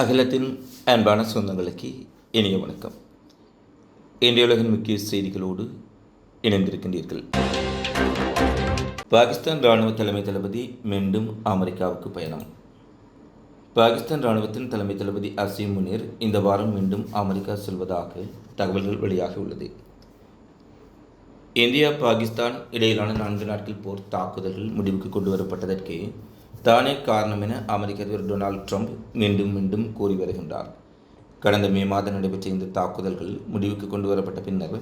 அகிலத்தின் அன்பான சொந்தங்களுக்கு இனிய வணக்கம். இந்திய உலகின் முக்கிய செய்திகளோடு இணைந்திருக்கின்றீர்கள். பாகிஸ்தான் இராணுவ தலைமை தளபதி மீண்டும் அமெரிக்காவுக்கு பயணம். பாகிஸ்தான் இராணுவத்தின் தலைமை தளபதி அசீம் முனீர் இந்த வாரம் மீண்டும் அமெரிக்கா செல்வதாக தகவல்கள் வெளியாகியுள்ளது இந்தியா பாகிஸ்தான் இடையிலான நான்கு நாட்கள் போர் தாக்குதல்கள் முடிவுக்கு கொண்டு வரப்பட்டதற்கு தானே காரணம் என அமெரிக்க அதிபர் டொனால்ட் ட்ரம்ப் மீண்டும் மீண்டும் கூறி வருகின்றார். கடந்த மே மாதம் நடைபெற்ற இந்த தாக்குதல்கள் முடிவுக்கு கொண்டு வரப்பட்ட பின்னர்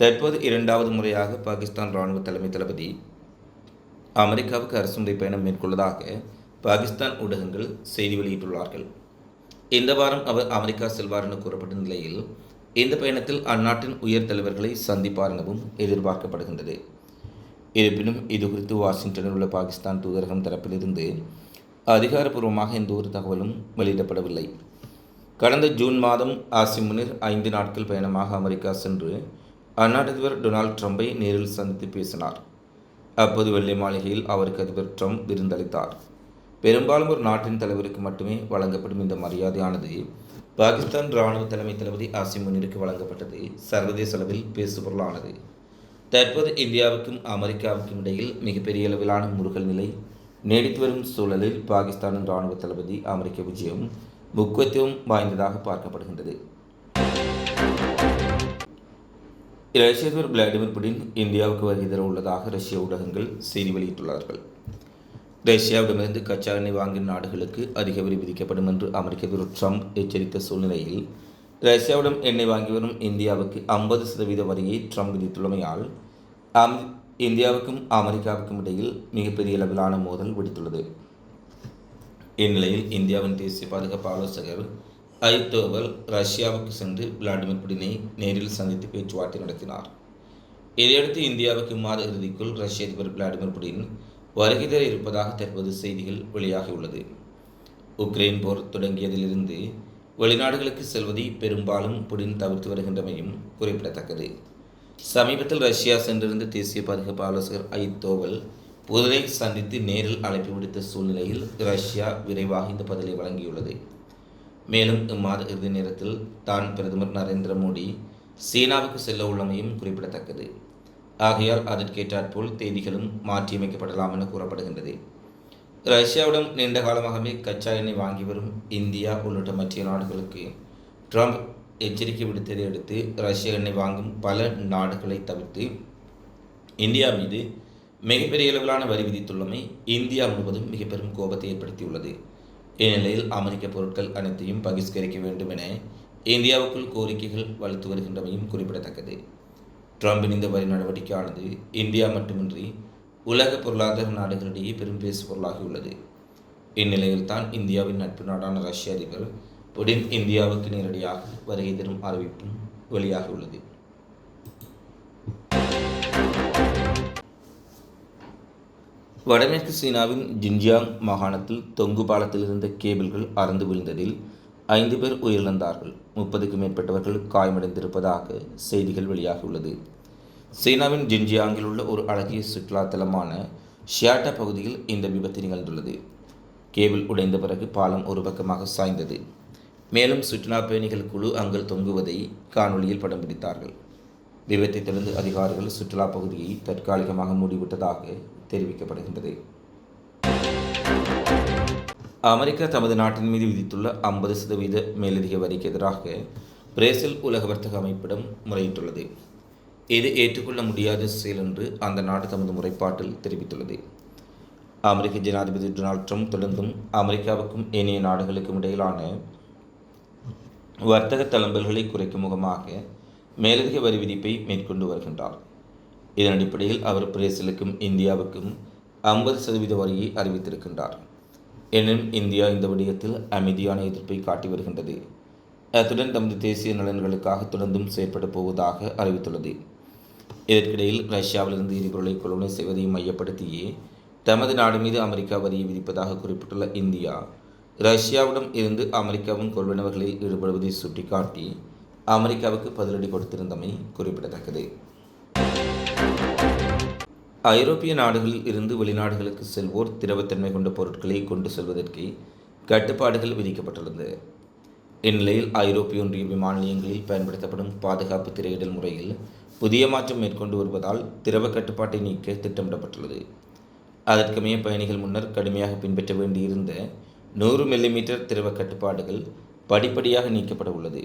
தற்போது இரண்டாவது முறையாக பாகிஸ்தான் இராணுவ தலைமை தளபதி அமெரிக்காவுக்கு அரசுமுறை பயணம் மேற்கொள்வதாக பாகிஸ்தான் ஊடகங்கள் செய்தி வெளியிட்டுள்ளார்கள். இந்த வாரம் அவர் அமெரிக்கா செல்வார் என கூறப்பட்ட நிலையில் இந்த பயணத்தில் அந்நாட்டின் உயர் தலைவர்களை சந்திப்பார் எனவும் எதிர்பார்க்கப்படுகின்றது. இருப்பினும் இது குறித்து வாஷிங்டனில் உள்ள பாகிஸ்தான் தூதரகம் தரப்பிலிருந்து அதிகாரப்பூர்வமாக எந்த ஒரு தகவலும் வெளியிடப்படவில்லை. கடந்த ஜூன் மாதம் ஆசிம் முனிர் ஐந்து நாட்கள் பயணமாக அமெரிக்கா சென்று அந்நாட்டு அதிபர் டொனால்ட் ட்ரம்பை நேரில் சந்தித்து பேசினார். அப்போது வெள்ளை மாளிகையில் அவருக்கு அதிபர் ட்ரம்ப் விருந்தளித்தார். பெரும்பாலும் ஒரு நாட்டின் தலைவருக்கு மட்டுமே வழங்கப்படும் இந்த மரியாதையானது பாகிஸ்தான் இராணுவ தலைமை தளபதி ஆசிம் முனிருக்கு வழங்கப்பட்டது. சர்வதேச அளவில் பேசுபொருளானது. தற்போது இந்தியாவுக்கும் அமெரிக்காவுக்கும் இடையில் மிகப்பெரிய அளவிலான முருகல் நிலை நீடித்து வரும் சூழலில் பாகிஸ்தானின் இராணுவ தளபதி அமெரிக்க விஜயம் முக்கியத்துவம் வாய்ந்ததாக பார்க்கப்படுகின்றது. ரஷ்ய அதிபர் விளாடிமிர் புடின் இந்தியாவுக்கு வருகை தர உள்ளதாக ரஷ்ய ஊடகங்கள் செய்தி வெளியிட்டுள்ளார்கள். ரஷ்யாவிடமிருந்து கச்சா எண்ணெய் வாங்கும் நாடுகளுக்கு அதிக வரி விதிக்கப்படும் என்று அமெரிக்க அதிபர் ட்ரம்ப் எச்சரித்த சூழ்நிலையில் ரஷ்யாவிடம் எண்ணெய் வாங்கி வரும் இந்தியாவுக்கு ஐம்பது சதவீத வரியை ட்ரம்ப் விதித்துள்ளமையால் இந்தியாவுக்கும் அமெரிக்காவுக்கும் இடையில் மிகப்பெரிய அளவிலான மோதல் வெடித்துள்ளது. இந்நிலையில் இந்தியாவின் தேசிய பாதுகாப்பு ஆலோசகர் அஜித் ரஷ்யாவுக்கு சென்று விளாடிமிர் புடினை நேரில் சந்தித்து பேச்சுவார்த்தை நடத்தினார். இதையடுத்து இந்தியாவுக்கு மாத இறுதிக்குள் ரஷ்ய அதிபர் விளாடிமிர் புடின் வருகை தர இருப்பதாக தற்போது செய்திகள் வெளியாகியுள்ளது. உக்ரைன் போர் தொடங்கியதிலிருந்து வெளிநாடுகளுக்கு செல்வதை பெரும்பாலும் புடின் தவிர்த்து வருகின்றமையும் குறிப்பிடத்தக்கது. சமீபத்தில் ரஷ்யா சென்றிருந்த தேசிய பாதுகாப்பு ஆலோசகர் அஜித் தோவல் புதனை சந்தித்து நேரில் அழைப்பு விடுத்த சூழ்நிலையில் ரஷ்யா விரைவாக இந்த பதிலை வழங்கியுள்ளது. மேலும் இம்மாத இறுதி நேரத்தில் தான் பிரதமர் நரேந்திர மோடி சீனாவுக்கு செல்ல உள்ளமையும் குறிப்பிடத்தக்கது. ஆகையால் அதற்கேற்றாற்போல் தேதிகளும் மாற்றியமைக்கப்படலாம் என கூறப்படுகின்றது. ரஷ்யாவிடம் நீண்ட காலமாகவே கச்சா எண்ணெய் வாங்கி வரும் இந்தியா உள்ளிட்ட மற்ற நாடுகளுக்கு ட்ரம்ப் எச்சரிக்கை விடுத்ததை அடுத்து ரஷ்ய எண்ணெய் வாங்கும் பல நாடுகளை தவிர்த்து இந்தியா மீது மிகப்பெரிய அளவிலான வரி விதித்துள்ளமை இந்தியா முழுவதும் மிக பெரும் கோபத்தை ஏற்படுத்தியுள்ளது. இந்நிலையில் அமெரிக்க பொருட்கள் அனைத்தையும் பகிஷ்கரிக்க வேண்டும் என இந்தியாவுக்குள் கோரிக்கைகள் வலுத்து வருகின்றமையும் குறிப்பிடத்தக்கது. ட்ரம்பின் இந்த வரி நடவடிக்கையானது இந்தியா மட்டுமின்றி உலக பொருளாதார நாடுகளிடையே பெரும் பேசு பொருளாகியுள்ளது இந்நிலையில் தான் இந்தியாவின் நட்பு நாடான ரஷ்ய அதிபர் உடன் இந்தியாவுக்கு நேரடியாக வருகை தரும் அறிவிப்பும் வெளியாகியுள்ளது வடமேற்கு சீனாவின் ஜின்ஜியாங் மாகாணத்தில் தொங்கு பாலத்தில் இருந்த கேபிள்கள் அறந்து விழுந்ததில் ஐந்து பேர் உயிரிழந்தார்கள். முப்பதுக்கும் மேற்பட்டவர்கள் காயமடைந்திருப்பதாக செய்திகள் வெளியாகியுள்ளது. சீனாவின் ஜின்ஜியாங்கில் உள்ள ஒரு அழகிய சுற்றுலாத்தலமான ஷியாட்டா பகுதியில் இந்த விபத்து நிகழ்ந்துள்ளது. கேபிள் உடைந்த பிறகு பாலம் ஒரு பக்கமாக சாய்ந்தது. மேலும் சுற்றுலா பயணிகள் குழு அங்கு தொங்குவதை காணொலியில் படம் பிடித்தார்கள். விபத்தை தொடர்ந்து அதிகாரிகள் சுற்றுலா பகுதியை தற்காலிகமாக மூடிவிட்டதாக தெரிவிக்கப்படுகின்றது. அமெரிக்கா தமது நாட்டின் மீது விதித்துள்ள ஐம்பது சதவீத மேலதிக வரிக்கு எதிராக பிரேசில் உலக வர்த்தக அமைப்பிடம் முறையிட்டுள்ளது. இது ஏற்றுக்கொள்ள முடியாத செயல் என்று அந்த நாடு தமது முறைப்பாட்டில் தெரிவித்துள்ளது. அமெரிக்க ஜனாதிபதி டொனால்ட் ட்ரம்ப் தொடர்ந்தும் அமெரிக்காவுக்கும் ஏனைய நாடுகளுக்கும் இடையிலான வர்த்தக தளம்பல்களை குறைக்கும் முகமாக மேலதிக வரி விதிப்பை மேற்கொண்டு வருகின்றார். இதன் அடிப்படையில் அவர் பிரேசிலுக்கும் இந்தியாவுக்கும் ஐம்பது சதவீத வரியை அறிவித்திருக்கின்றார். எனினும் இந்தியா இந்த விடயத்தில் அமைதியான எதிர்ப்பை காட்டி வருகின்றது. அத்துடன் தமது தேசிய நலன்களுக்காக தொடர்ந்தும் செயற்பட போவதாக அறிவித்துள்ளது. இதற்கிடையில் ரஷ்யாவிலிருந்து எரிபொருளை கொள்வனை செய்வதை மையப்படுத்தியே தமது நாடு மீது அமெரிக்கா வரியை விதிப்பதாக குறிப்பிட்டுள்ள இந்தியா ரஷ்யாவிடம் இருந்து அமெரிக்காவின் கொள்வனவுகளில் ஈடுபடுவதை சுட்டிக்காட்டி அமெரிக்காவுக்கு பதிலடி கொடுத்திருந்தமை குறிப்பிடத்தக்கது. ஐரோப்பிய நாடுகளில் இருந்து வெளிநாடுகளுக்கு செல்வோர் திரவத்தன்மை கொண்ட பொருட்களை கொண்டு செல்வதற்கு கட்டுப்பாடுகள் விதிக்கப்பட்டுள்ளது. இந்நிலையில் ஐரோப்பிய ஒன்றிய விமான நிலையங்களில் பயன்படுத்தப்படும் பாதுகாப்பு திரையிடல் முறையில் புதிய மாற்றம் மேற்கொண்டு வருவதால் திரவ கட்டுப்பாட்டை நீக்க திட்டமிடப்பட்டுள்ளது. அதற்கமைய பயணிகள் முன்னர் கடுமையாக பின்பற்ற வேண்டியிருந்த நூறு மில்லிமீட்டர் திரவ கட்டுப்பாடுகள் படிப்படியாக நீக்கப்பட உள்ளது.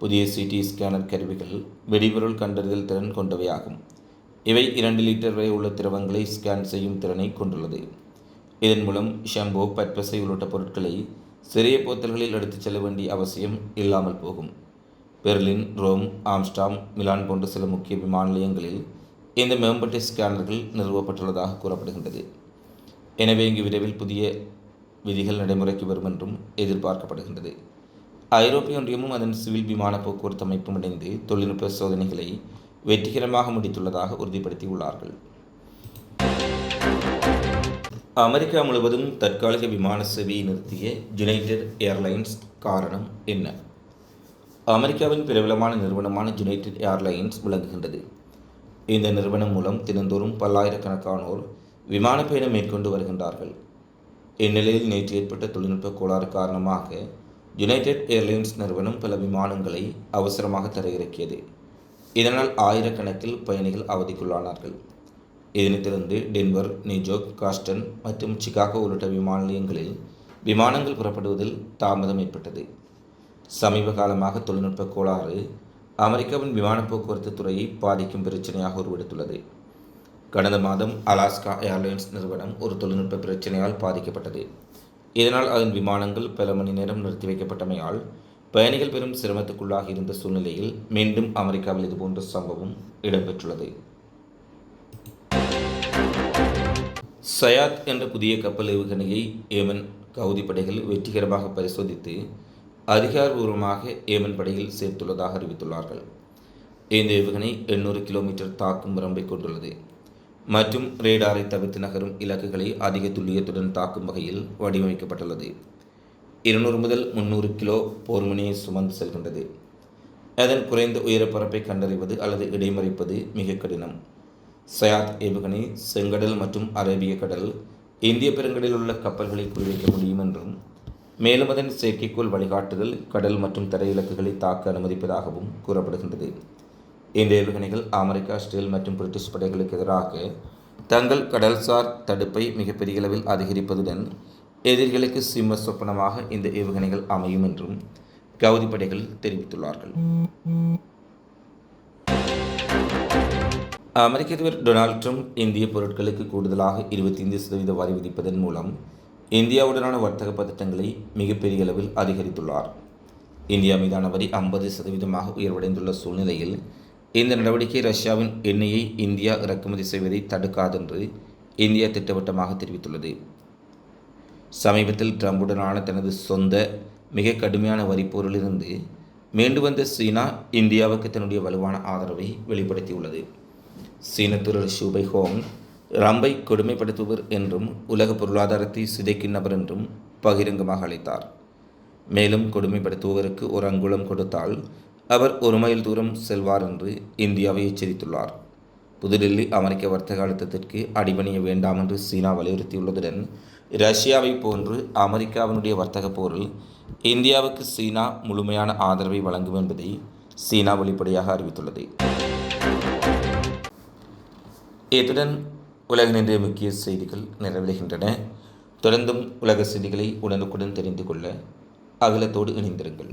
புதிய சிடி ஸ்கேனர் கருவிகள் வெடிபொருள் கண்டறிதல் திறன் கொண்டவையாகும் இவை இரண்டு லிட்டர் வரை உள்ள திரவங்களை ஸ்கேன் செய்யும் திறனை கொண்டுள்ளது. இதன் மூலம் ஷாம்போ பற்பசை உள்ளிட்ட பொருட்களை சிறிய போத்தல்களில் எடுத்துச் செல்ல வேண்டிய அவசியம் இல்லாமல் போகும். பெர்லின் ரோம் ஆம்ஸ்டாம் மிலான் போன்ற சில முக்கிய விமான நிலையங்களில் இந்த மேம்பட்ட ஸ்கேனர்கள் நிறுவப்பட்டுள்ளதாக கூறப்படுகின்றது. எனவே இங்கு விரைவில் புதிய விதிகள் நடைமுறைக்கு வரும் என்றும் எதிர்பார்க்கப்படுகின்றது. ஐரோப்பிய ஒன்றியமும் அதன் சிவில் விமான போக்குவரத்து அமைப்பும் இணைந்து தொழில்நுட்ப சோதனைகளை வெற்றிகரமாக முடித்துள்ளதாக உறுதிப்படுத்தியுள்ளார்கள். அமெரிக்கா முழுவதும் தற்காலிக விமான சேவையை நிறுத்திய யுனைடெட் ஏர்லைன்ஸ் காரணம் என்ன? அமெரிக்காவின் பிரபலமான நிறுவனமான யுனைடெட் ஏர்லைன்ஸ் விளங்குகின்றது. இந்த நிறுவனம் மூலம் தினந்தோறும் பல்லாயிரக்கணக்கானோர் விமான பயணம் மேற்கொண்டு வருகின்றார்கள். இந்நிலையில் நேற்று ஏற்பட்ட தொழில்நுட்ப கோளாறு காரணமாக யுனைடெட் ஏர்லைன்ஸ் நிறுவனம் பல விமானங்களை அவசரமாக தரையிறக்கியது. இதனால் ஆயிரக்கணக்கில் பயணிகள் அவதிக்குள்ளானார்கள். இதனைத் தொடர்ந்து டென்வர் நியூஜோக் காஸ்டன் மற்றும் சிகாகோ உள்ளிட்ட விமான நிலையங்களில் விமானங்கள் புறப்படுவதில் தாமதம் ஏற்பட்டது. சமீப காலமாக தொழில்நுட்ப கோளாறு அமெரிக்காவின் விமான போக்குவரத்து துறையை பாதிக்கும் பிரச்சனையாக உருவெடுத்துள்ளது. கடந்த மாதம் அலாஸ்கா ஏர்லைன்ஸ் நிறுவனம் ஒரு தொழில்நுட்ப பிரச்சனையால் பாதிக்கப்பட்டது. இதனால் அதன் விமானங்கள் பல மணி நேரம் நிறுத்தி வைக்கப்பட்டமையால் பயணிகள் பெரும் சிரமத்துக்குள்ளாக இருந்த சூழ்நிலையில் மீண்டும் அமெரிக்காவில் இதுபோன்ற சம்பவம் இடம்பெற்றுள்ளது. சயாத் என்ற புதிய கப்பல் ஏவுகணையை ஏமன் கவுதி படைகள் வெற்றிகரமாக பரிசோதித்து அதிகாரபூர்வமாக ஏமன் படையில் சேர்த்துள்ளதாக அறிவித்துள்ளார்கள். இந்த ஏவுகணை எண்ணூறு கிலோமீட்டர் தாக்கும் வரம்பை கொண்டுள்ளது. மற்றும் ரேடாரை தவிர்த்து நகரும் இலக்குகளை அதிக துல்லியத்துடன் தாக்கும் வகையில் வடிவமைக்கப்பட்டுள்ளது. இருநூறு முதல் முன்னூறு கிலோ போர்முனையை சுமந்து செல்கின்றது. அதன் குறைந்த உயரப்பரப்பை கண்டறிவது அல்லது இடைமறிப்பது மிக கடினம். சயாத் ஏவுகணை செங்கடல் மற்றும் அரேபிய கடல் இந்திய பெருங்கடலில் உள்ள கப்பல்களை குறிவைக்க முடியும் என்றும் மேலும் அதன் செயற்கைக்கோள் வழிகாட்டுதல் கடல் மற்றும் தரை இலக்குகளை தாக்க அனுமதிப்பதாகவும் கூறப்படுகின்றது. இந்த ஏவுகணைகள் அமெரிக்கா ஆஸ்திரேல் மற்றும் பிரிட்டிஷ் படைகளுக்கு எதிராக தங்கள் கடல்சார் தடுப்பை மிகப்பெரிய அளவில் அதிகரிப்பதுடன் எதிரிகளுக்கு சிம்ம சொப்பனமாக இந்த ஏவுகணைகள் அமையும் என்றும் கவுதி படைகள் தெரிவித்துள்ளார்கள். அமெரிக்க அதிபர் டொனால்ட் ட்ரம்ப் இந்திய பொருட்களுக்கு கூடுதலாக இருபத்தி ஐந்து சதவீத வரி விதிப்பதன் மூலம் இந்தியாவுடனான வர்த்தக பதட்டங்களை மிகப்பெரிய அளவில் அதிகரித்துள்ளார். இந்தியா மீதான வரி ஐம்பது சதவீதமாக உயர்வடைந்துள்ள சூழ்நிலையில் இந்த நடவடிக்கை ரஷ்யாவின் எண்ணெயை இந்தியா இறக்குமதி செய்வதை தடுக்காதென்று இந்தியா திட்டவட்டமாக தெரிவித்துள்ளது. சமீபத்தில் ட்ரம்புடனான தனது சொந்த மிக கடுமையான வரிப்போரிலிருந்து மீண்டு வந்த சீனா இந்தியாவுக்கு தன்னுடைய வலுவான ஆதரவை வெளிப்படுத்தியுள்ளது. சீன துறர் ஷூபை ஹோங் ரம்பை கொடுமைப்படுத்துவர் என்றும் உலக பொருளாதாரத்தை சிதைக்கும் நபர் என்றும் பகிரங்கமாக அழைத்தார். மேலும் கொடுமைப்படுத்துபவருக்கு ஒரு அங்குலம் கொடுத்தால் அவர் ஒரு மைல் தூரம் செல்வார் என்று இந்தியாவை எச்சரித்துள்ளார். புதுடில்லி அமெரிக்க வர்த்தக அழுத்தத்திற்கு அடிபணிய வேண்டாம் என்று சீனா வலியுறுத்தியுள்ளதுடன் ரஷ்யாவை போன்று அமெரிக்காவினுடைய வர்த்தக போரில் இந்தியாவுக்கு சீனா முழுமையான ஆதரவை வழங்கும் என்பதை சீனா வெளிப்படையாக அறிவித்துள்ளது. இத்துடன் உலக முக்கிய செய்திகள் நிறைவடைகின்றன. தொடர்ந்தும் உலக செய்திகளை உடனுக்குடன் தெரிந்து கொள்ள அகலத்தோடு இணைந்திருங்கள்.